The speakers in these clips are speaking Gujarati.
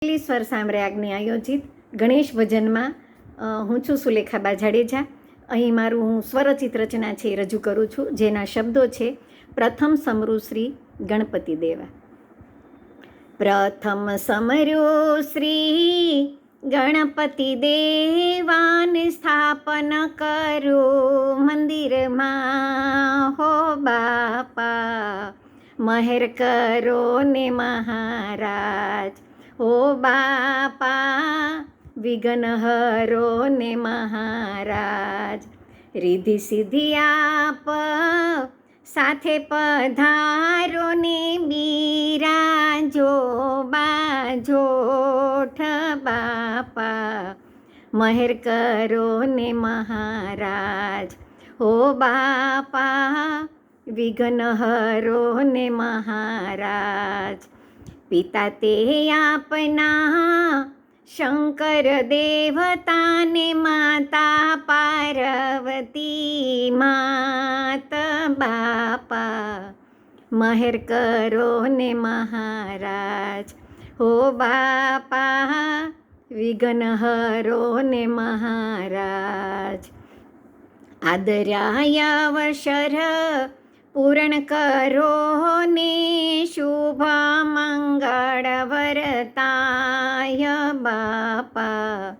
સ્વર સામ્રાજ્ઞી આયોજિત ગણેશ ભજનમાં હું છું સુલેખાબા જાડેજા અહીં મારું હું સ્વરચિત રચના છે એ રજૂ કરું છું, જેના શબ્દો છે, પ્રથમ સમરુ શ્રી ગણપતિ દેવા. પ્રથમ સમરુ શ્રી ગણપતિ દેવાને સ્થાપન કરો, મંદિરમાં હો બાપા. મહેર કરો ને મહારાજ. ઓ બાપા વિઘ્ન હરો ને મહારાજ રીધિ સિદ્ધિ આપ, સાથે પધારો ને બિરાજો બાજોઠ બાપા, મહેર કરો ને મહારાજ, ઓ બાપા વિઘ્ન હરો ને મહારાજ પિતા તે આપના, શંકર દેવતાને માતા પાર્વતી માત બાપા. મહેર કરો ને મહારાજ, હો બાપા, વિઘ્ન હરો ને મહારાજ. આદરાયા વશર પૂરણ કરો બાપા,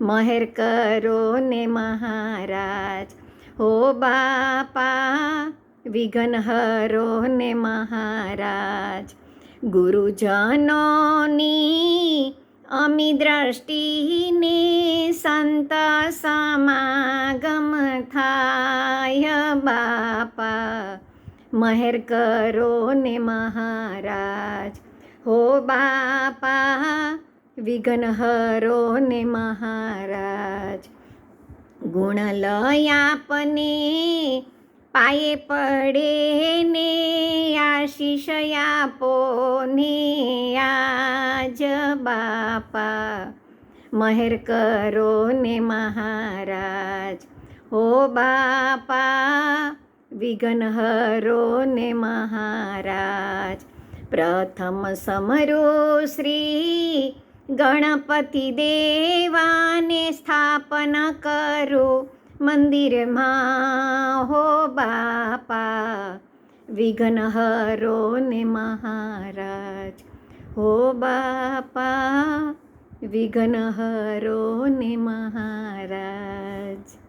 મહેર કરો ને મહારાજ. હો બાપા, વિઘ્ન હરો ને મહારાજ. ગુરુજનોની અમી દ્રષ્ટિને સંત સમાગમ થાય બાપા. મહેર કરો ને મહારાજ. હો બાપા વિઘ્ન હરો ને મહારાજ. ગુણ લયાપને પાયે પડે ને, આશીષ આપો ને, આજ બાપા. મહેર કરો ને મહારાજ. હો બાપા વિઘ્નહરો ને મહારાજ. પ્રથમ સમરો શ્રી ગણપતિ દેવાને સ્થાપન કરો. મંદિરમાં હો બાપા વિઘ્ન હરો ને મહારાજ. હો બાપા વિઘ્ન હરો ને મહારાજ.